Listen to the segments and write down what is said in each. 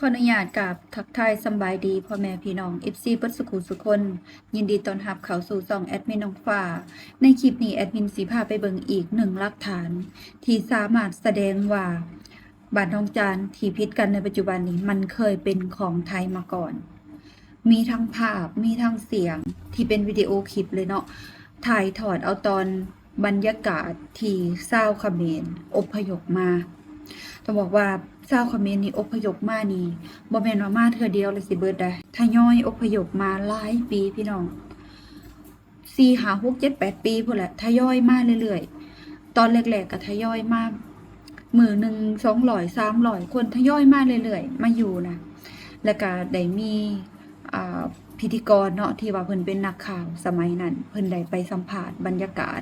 ขออนุญาตกับทักทายสบายดีพ่อแม่พี่น้อง FC เปัสสุขุสุคน ยินดีต้อนรับเข้าสู่ช่องแอดมินน้องฟ้า ในคลิปนี้แอดมินสีพาไปเบิ่งอีกหนึ่งหลักฐาน ที่สามารถแสดงว่าบ้านทองจานที่พิษกันในปัจจุบันนี้มันเคยเป็นของไทยมาก่อน มีทั้งภาพมีทั้งเสียงที่เป็นวิดีโอคลิปเลยเนาะถ่ายถอดเอาตอนบรรยากาศที่เศร้าวเขมรอพยพมาต้องบอกว่า ชาวเขมรนี่อพยพมานี่บ่แม่นว่ามาเทื่อเดียวเลยสิเบิดได้ทยอยอพยพมาหลายปีพี่น้อง4 5 6 7 8ปีพุ่นแหละทยอยมาเรื่อยๆ ตอนแรกๆก็ทยอยมามือหนึ่ง200 300คนทยอยมาเรื่อยๆ มาอยู่นะแล้วก็ได้มีพิธีกรเนาะที่ว่าเพิ่นเป็นนักข่าวสมัยนั้น เพิ่นได้ไปสัมภาษณ์บรรยากาศ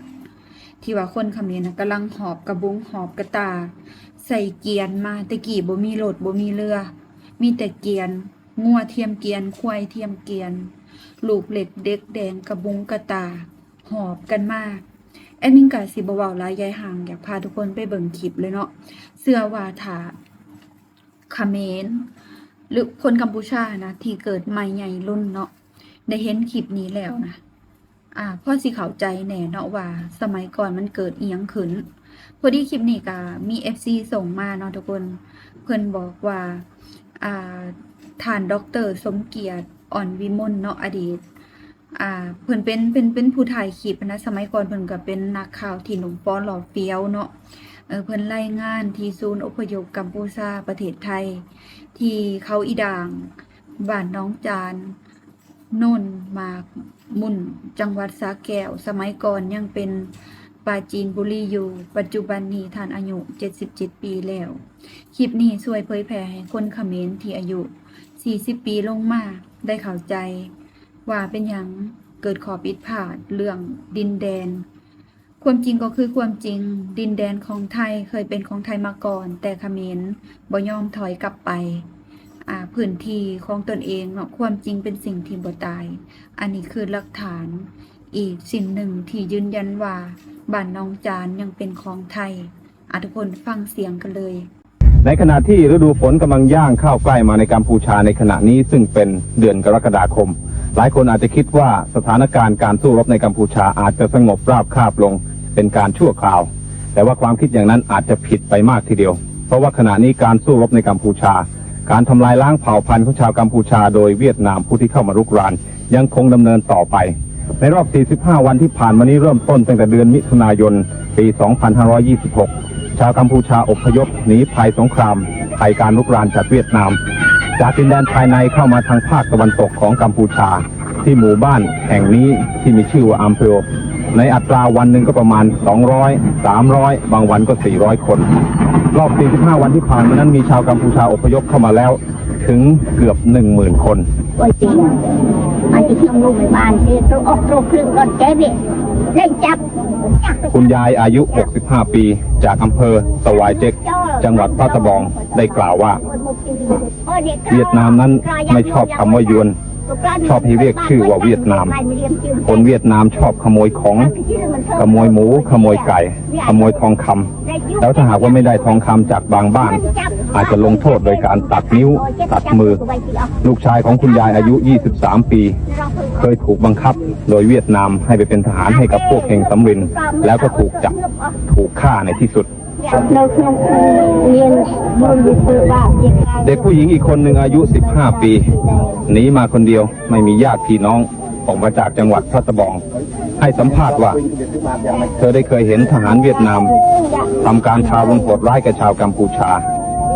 ที่ว่าคนเขมรนะกำลังหอบกระบุงหอบกระตา ใส่เกียนมาตะกี้บ่มีรถบ่มีเรือ มีแต่เกียนงัวเทียมเกียนควายเทียมเกียน ลูกเหล็กเด็กแดงกระบุงกระตา หอบกันมากแอดมินกาสิบเว้าหลายยายห่างอยากพาทุกคนไปเบิ่งคลิปเลยเนาะเสื้อว่าถ้าเมรหรือคนกัมพูชานะ ที่เกิดใหม่ใหญ่รุ่นเนาะได้เห็นคลิปนี้แล้วนะ อ่าพ่อสิเข้าใจแน่เนาะว่า สมัยก่อนมันเกิดเอียงขึ้น พอดีคลิปนี้ก็มี FC ส่งมาเนาะทุกคน เพิ่นบอกว่าอ่าท่านดอกเตอรสมเกียรติอ่อนวิมลเนาะอดีตอ่าเพิ่นเป็นเป็นเป็นผู้ถ่ายคลิปนะสมัยก่อนเพิ่นก็เป็นนักข่าวที่หนุ่มป้อนหล่อเฟี้ยวเนาะเออเพิ่นรายงานที่ศูนย์อพยพกัมพูชาประเทศไทย ที่เขาอีด่างบ้านน้องจานนนมากมุ่น จังหวัดสระแก้ว สมัยก่อนยังเป็น ปาจีนบุรีอยู่ ปัจจุบันนี้ท่านอายุ 77 ปีแล้ว คลิปนี้ช่วยเผยแพร่ให้คนเขมรที่อายุ 40 ปีลงมาได้เข้าใจ ว่าเป็นหยังเกิดขอผิดพลาดเรื่องดินแดน ความจริงก็คือความจริง ดินแดนของไทยเคยเป็นของไทยมาก่อน แต่เขมรบ่ยอมถอยกลับไปพื้นที่ของตนเองเนาะความจริงเป็นสิ่งที่บ่ตาย อันนี้คือหลักฐาน อีกสิ่งหนึ่งที่ยืนยันว่าบ้านน้องจานยังเป็นของไทยอาทุกคนฟังเสียงกันเลย ในขณะที่ฤดูฝนกำลังย่างเข้าใกล้มาในกัมพูชาในขณะนี้ซึ่งเป็นเดือนกรกฎาคม หลายคนอาจจะคิดว่าสถานการณ์การสู้รบในกัมพูชาอาจจะสงบราบคาบลงเป็นการชั่วคราว แต่ว่าความคิดอย่างนั้นอาจจะผิดไปมากทีเดียว เพราะว่าขณะนี้การสู้รบในกัมพูชา การทำลายล้างเผ่าพันธุ์ของชาวกัมพูชา โดยเวียดนามผู้ที่เข้ามารุกรานยังคงดำเนินต่อไป ในรอบ 45 วันที่ผ่านมานี้เริ่มต้นตั้งแต่เดือนมิถุนายน ปี 2526 ชาวกัมพูชาอพยพหนีภัยสงครามภัยการลุกรานจากเวียดนาม จากดินแดนภายในเข้ามาทางภาคตะวันตกของกัมพูชา ที่หมู่บ้านแห่งนี้ที่มีชื่อว่าอัมเพโอในอัตราวันหนึ่งก็ประมาณ 200 300 บางวันก็ 400 คน รอบ 45 วันที่ผ่านมานั้นมีชาวกัมพูชาอพยพเข้ามาแล้วถึงเกือบ 10,000 คน มาที่โรงพยาบาลที่ตอกตัวครึ่งก่อนแกบิได้จับ คุณยายอายุ 65 ปี จากอำเภอสวายเจ็ก จังหวัดพัะตะบองได้กล่าวว่า เวียดนามนั้นไม่ชอบคำว่ายวน ชอบให้เรียกชื่อว่าเวียดนาม คนเวียดนามชอบขโมยของ ขโมยหมู ขโมยไก่ ขโมยทองคำแล้วถ้าหากว่าไม่ได้ทองคำจากบางบ้าน อาจจะลงโทษโดยการตัดนิ้ว ตัดมือ ลูกชายของคุณยายอายุ 23 ปี เคยถูกบังคับ โดยเวียดนามให้ไปเป็นทหารให้กับพวกเฮงสำริน แล้วก็ถูกจับ ถูกฆ่าในที่สุด เด็กผู้หญิงอีกคนหนึ่งอายุ 15 ปีหนีมาคนเดียวไม่มีญาติพี่น้องออกมาจากจังหวัดพัตบอง ให้สัมภาษณ์ว่า เธอได้เคยเห็นทหารเวียดนามทำการทารุณโหดร้ายกับชาวกัมพูชา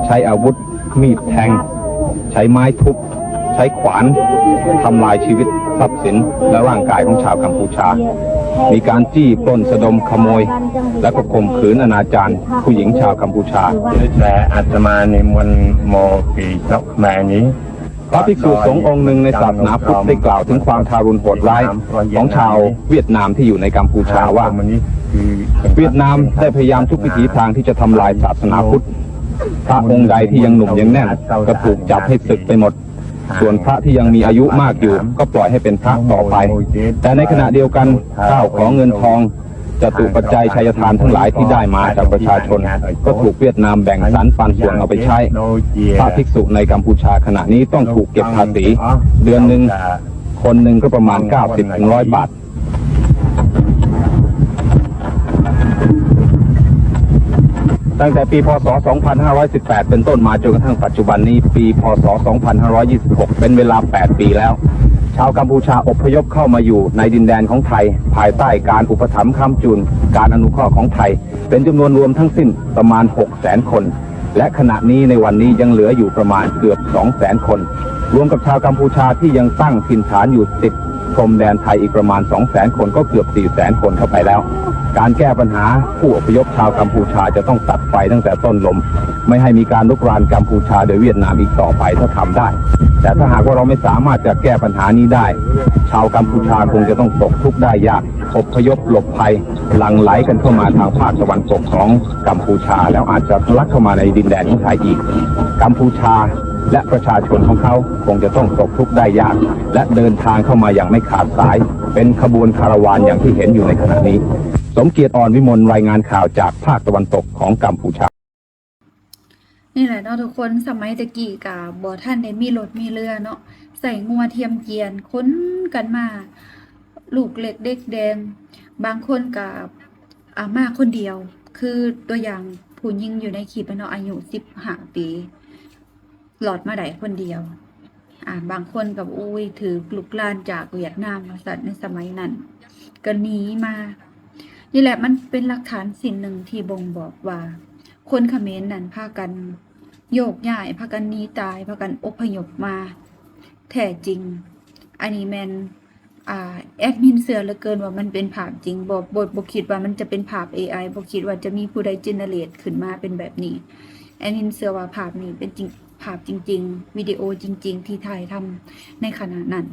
ใช้อาวุธ มีดแทง ใช้ไม้ทุบ ใช้ขวานทำลายชีวิตทรัพย์สินและร่างกายของชาวกัมพูชา มีการจี้ปล้นสะดมขโมย และก็ข่มขืนอนาจารผู้หญิงชาวกัมพูชาแต่อาตมาในมวลโมปีนกแมนี้พระภิกษุสงฆ์องค์หนึ่งในศาสนาพุทธได้กล่าวถึงความทารุณโหดร้ายของชาวเวียดนามที่อยู่ในกัมพูชาว่าเวียดนามได้พยายามทุกวิถีทางที่จะทำลายศาสนาพุทธพระองค์ใดที่ยังหนุ่มยังแน่นก็ถูกจับให้ศึกไปหมด ส่วนพระที่ยังมีอายุมากอยู่ ก็ปล่อยให้เป็นพระต่อไป แต่ในขณะเดียวกันข้าวของเงินทองจตุปัจจัยชัยทานทั้งหลายที่ได้มาจากประชาชน ก็ถูกเวียดนามแบ่งสรรปันส่วนเอาไปใช้พระภิกษุในกัมพูชาขณะนี้ต้องถูกเก็บภาษี เดือนหนึ่งคนหนึ่งก็ประมาณ 90ถึง100 บาท ตั้งแต่ปีพศ 2518 เป็นต้นมาจนกระทั่งปัจจุบันนี้ปี พศ 2526 เป็นเวลา 8 ปีแล้ว ชาวกัมพูชาอพยพเข้ามาอยู่ในดินแดนของไทย ภายใต้การอุปถัมภ์ค้ำจุน การอนุเคราะห์ของไทย เป็นจำนวนรวมทั้งสิ้นประมาณ 600,000 คน และขณะนี้ในวันนี้ยังเหลืออยู่ประมาณเกือบ 200,000 คน รวมกับชาวกัมพูชาที่ยังตั้งถิ่นฐานอยู่ติด พรมแดนไทยอีกประมาณ 200,000 คนก็เกือบ 4 0 0 0 0 คนเข้าไปแล้ว การแก้ปัญหาผู้อพยพชาวกัมพูชาจะต้องตัดไฟตั้งแต่ต้นลม ไม่ให้มีการลุกรานกัมพูชาโดยเวียดนามอีกต่อไปถ้าทำได้ แต่ถ้าหากว่าเราไม่สามารถจะแก้ปัญหานี้ได้ ชาวกัมพูชาคงจะต้องตกทุกข์ได้ยากอพยพหลบภัยหลั่งไหลกันเข้ามาทางภาคตะวันตกของกัมพูชา แล้วอาจจะทะลักเข้ามาในดินแดนของไทยอีก กัมพูชา และประชาชนของเขาคงจะต้องตกทุกข์ได้ยาก และเดินทางเข้ามาอย่างไม่ขาดสาย เป็นขบวนคาราวานอย่างที่เห็นอยู่ในขณะนี้ สมเกียรติอ่อนวิมลรายงานข่าวจากภาคตะวันตกของกัมพูชานี่แหละเนาะทุกคนสมัยตะกี้กะบ่ท่านได้มีรถมีเรือเนาะใส่งัวเทียมเกียนค้นกันมา ลูกเล็กเด็กแดง บางคนกับอามาคนเดียว คือตัวอย่างผู้หญิงอยู่ในคลิปเนาะอายุ15ปี หลอดมาได้คนเดียว อ่า บางคนกับอุ้ยถือลูกลานจากเวียดนามมาสัตว์ในสมัยนั้นก็หนีมา นี่แหละมันเป็นหลักฐานสิ่งหนึ่งที่บ่งบอกว่า คนเขมรนั่นพากันโยกย้ายพากันหนีตายพากันอพยพมา แท้จริง อันนี้แมนอ่าแอดมินเสือเหลือเกินว่ามันเป็นภาพจริงบ่บ่บ่คิดว่ามันจะเป็นภาพ AI บ่คิดว่าจะมีผู้ใดเจเนเรตขึ้นมาเป็นแบบนี้ แอดมินเสือว่าภาพนี้เป็นจริง ภาพจริง ๆ วิดีโอจริง ๆ ที่ถ่ายทำในขณะนั้น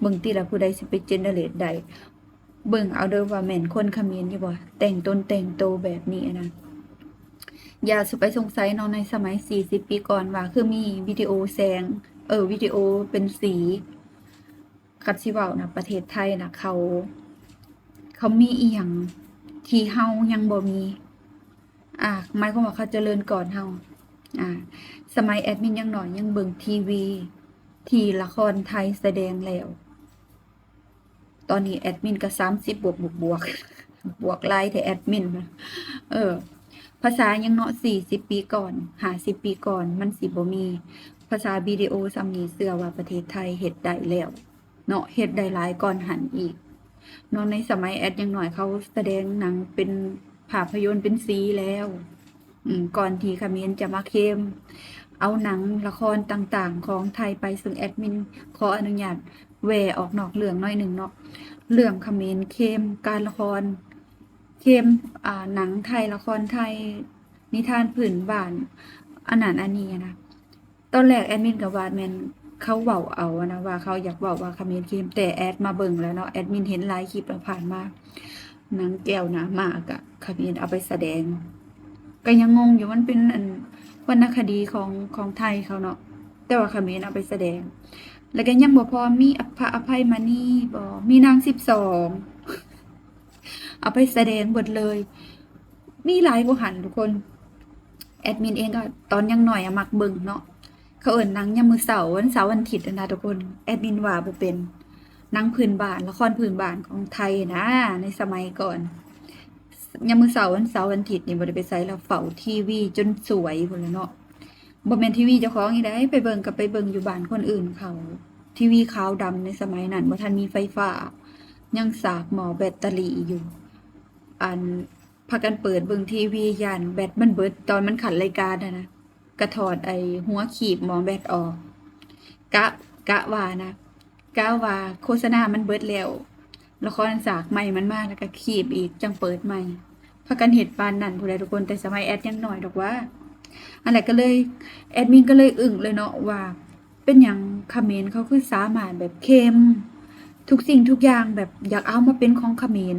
เบิ่งติละผู้ใดสิไปเจเนเรตได้เบิ่งเอาเด้อว่าแม่นคนขมรอยู่บ่แต่งตนแต่งโตวแบบนี้นะอย่าสุไปสงสัยเนาะในสมัย 40 ปีก่อนว่า คือมีวิดีโอแสง เออวิดีโอเป็นสีคัดสิเว้านะประเทศไทยนะเขา เขามีอีหยังที่เฮายังบ่มี อ่าหมายความว่าเขาเจริญก่อนเฮา อ่าสมัยแอดมินยังหน่อยยังเบิ่งทีวี ทีละครไทยแสดงแล้ว ตอนนี้แอดมินก็30บบวกบวกบวกบวกไลน์แต่แอดมินเออ ภาษายังเนาะสี่สิบปีก่อนหาสิบปีก่อนมันสิบ่มี ภาษาวิดีโอซ้ำนี้เสื้อว่าประเทศไทยเฮ็ดได้แล้วเนาะเฮ็ดได้หลายก่อนหันอีกนาะในสมัยแอดยังหน่อยเขาแสดงหนังเป็นภาพยนตร์เป็นสีแล้ว ก่อนที่เขมรจะมาเข้มเอาหนังละครต่างๆ ของไทยไปซึ่งแอดมินขออนุญาตแวออกนอกเรื่องน้อยหนึ่งเนาะเรื่องเขมรเข้มการละครเข้มอ่าหนังไทยละครไทยนิทานผืนบ้านอันนั้นอันนี้นะตอนแรกแอดมินกับวาดแมนเขาเว้าเอานะว่าเขาอยากเว้าว่าคาเขมนเข้มแต่แอดมาเบิ่งแล้วเนาะแอดมินเห็นหลายคลิปแล้วผ่านมาหนังแก้วหนามากอะคาเขมนเอาไปแสดง ก็ยังงงอยู่มันเป็นอันวรรณคดีของของไทยเขาเนาะแต่ว่าคาเขมนเอาไปแสดง แล้วก็ยังบ่พอมีอภอภัยมานี่บ่มีนางสิบสองเอาไปแสดงหมดเลย มีหลายกว่หันทุกคนแอดมินเองก็ตอนยังหน่อยอะมักเบิ่งเนาะเขาเอิ้นหนังยามมือเสาร์วันเสาร์วันอาทิตย์นะทุกคนแอดมินว่าบ่เป็นนังพื้นบ้านละครพื้นบ้านของไทยนะ ในสมัยก่อน ยามมือเสาร์วันเสาร์วันอาทิตย์นี่บ่ได้ไปไสแล้วเฝ้าทีวีจนสวยพุ่นล้วเนาะบ่แม่นทีวีเจ้าของอีได้ไปเบิ่งก็ไปเบิ่งอยู่บ้านคนอื่นเขาทีวีขาวดำในสมัยนั้นบ่ทันมีไฟฟ้า ยังสากหมอแบตเตอรี่อยู่ อันพากันเปิดเบิ่งทีวียันแบตมันเบิดตอนมันขัดรายการอะนะกระถอดไอ้หัวขีบหมอแบตออก กะกะว่านะกะว่าโฆษณามันเบิดแล้วละครสากใหม่มันมากแล้วก็ขีบอีกจังเปิดใหม่ พากันเห็ดปานนั่นผู้ใดทุกคนแต่สมัยแอดยังหน่อยดอกว่าอะไรก็เลยแอดมินก็เลยอึ้งเลยเนาะว่า เป็นอย่างคอมเมนต์เขาคือสามารถแบบเข้มทุกสิ่งทุกอย่างแบบอยากเอามาเป็นของเขมร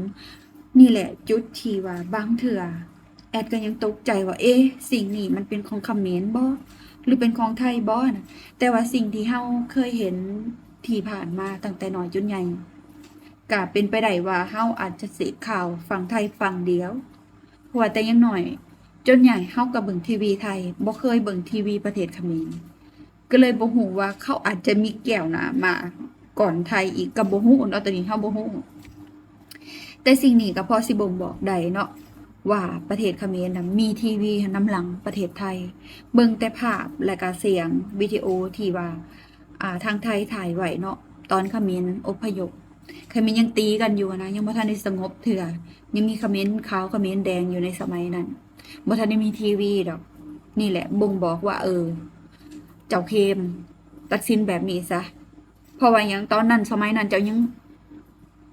นี่แหละจุดที่ว่าบางเถื่อแอดก็ยังตกใจว่า เอ๊ะสิ่งนี้มันเป็นของเขมรบ่หรือเป็นของไทยบ่นะแต่ว่าสิ่งที่เฮาเคยเห็นที่ผ่านมาตั้งแต่น้อยจนใหญ่ก็เป็นไปได้ว่าเฮาอาจจะเสพข่าวฝั่งไทยฝั่งเดียว ราะว่าแต่ยังหน่อย จนใหญ่เฮาก็เบิ่งทีวีไทยบ่เคยเบิ่งทีวีประเทศเขมรก็เลยบ่ฮู้ว่าเขาอาจจะมีแก้วหน้ามาก่อนไทยอีกก็บ่ฮู้เนาะตอนนี้เฮาบ่ฮู้แต่สิ่งนี้ก็พอสิบ่งบอกได้เนาะว่าประเทศเขมรน่ะมีทีวีน้ำหลังประเทศไทย เบิ่งแต่ภาพและก็เสียงวิดีโอที่ว่าอ่าทางไทยถ่ายไว้เนาะตอนเขมรอพยพ เขมรยังตีกันอยู่นะยังบ่ทันได้สงบเถื่อยังมีคอมเขมรขาวคอมเขมรแดงอยู่ในสมัยนั้นบ่ทันได้มีทีวีดอก นี่แหละบ่งบอกว่า เออ เจ้าเคม ตัดสินแบบนี้ซะเพราะว่าหยังตอนนั้นสมัยนั้นเจ้ายัง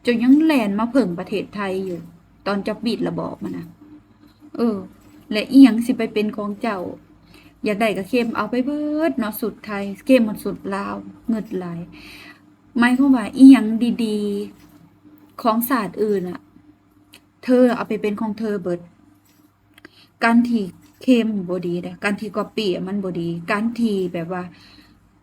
เจ้ายังแลนมาเพิ่งประเทศไทยอยู่ ตอนเจ้าปิดระบอบมันนะเออ และอีหยังสิไปเป็นของเจ้า อยากได้ก็เข้มเอาไปเบิดเนาะสุดไทยเข้มหมดสุดลาวเงิดหลาย หมายความว่าอีหยังดีๆ ของศาสตร์อื่นอะเธอเอาไปเป็นของเธอเบิด การที่เข้มบดีเด้อการที่กอปี้มันบดี การที่แบบว่า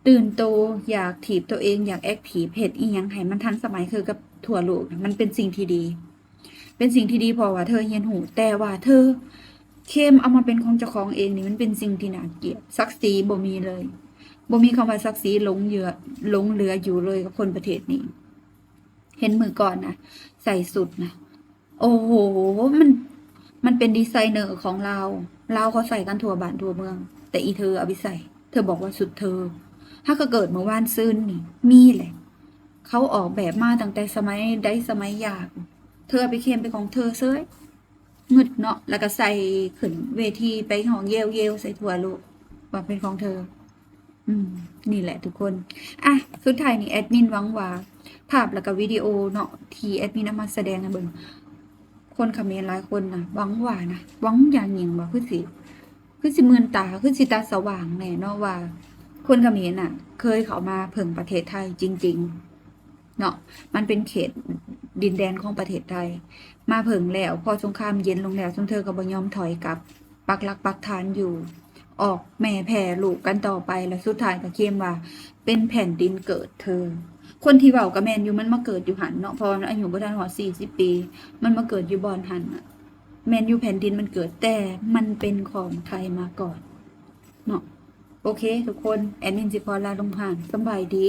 ตื่นโตอยากถีบตัวเองอยากแอคทีฟเฮ็ดอีหยังให้มันทันสมัยคือกับทั่วโลกมันเป็นสิ่งที่ดี เป็นสิ่งที่ดีพราะว่าเธอเรียนหู แต่ว่าเธอเข้มเอามาเป็นของเจ้าของเองนี่มันเป็นสิ่งที่น่าเกลียดศักดิ์ศรีบ่มีเลย บ่มีคำว่าศักดิ์ศรีหลงเหลือหลงเหลืออยู่เลยกับคนประเทศนี้ เห็นมือก่อนนะใส่สุดนะโอ้โหมันมันเป็นดีไซเนอร์ของเรา เราเขาใส่กันทั่วบ้านทั่วเมือง แต่อีเธอเอาไปใส่ เธอบอกว่าสุดเธอ ถ้าก็เกิดเมื่อวานซื่นนี่ มีแหละ เขาออกแบบมาตั้งแต่สมัยได้สมัยยาก เธอไปเข้มเป็นของเธอเซ้ยงึดเนาะแล้วก็ใส่ขึ้นเวทีไปหองเยลเยลใส่ถั่วลูกว่าเป็นของเธอ นี่แหละทุกคน อะ สุดท้ายนี่แอดมินหวังว่า ภาพแล้วก็วิดีโอเนาะที่แอดมินเอามาแสดงให้เบิ่งคนเขมรหลายคนนะหวังว่านะหวังอย่างหยิ่งว่าคือสิคือสิเมือนตาคือสิตาสว่างแน่เนาะว่า คนเขมรน่ะ เคยเขามาเพิ่งประเทศไทยจริง ๆ เนาะมันเป็นเขตดินแดนของประเทศไทย มาเพิ่งแล้ว พอสงครามเย็นลงแล้วซุมเธอก็บ่ยอมถอยกลับ ปักหลักปักฐานอยู่ ออกแม่แผ่ลูกกันต่อไปแล้วสุดท้ายก็เคลมว่า เป็นแผ่นดินเกิดเธอ คนที่เบากับแมนอยู่มันมาเกิดอยู่หันเนาะพออายุบ่ทันหอด40ปี มันมาเกิดอยู่บอนหันอะแมนอยู่แผ่นดินมันเกิดแต่มันเป็นของไทยมาก่อนเนาะโอเค ทุกคน แอดมินสิพอลาลงผ่านสบายดี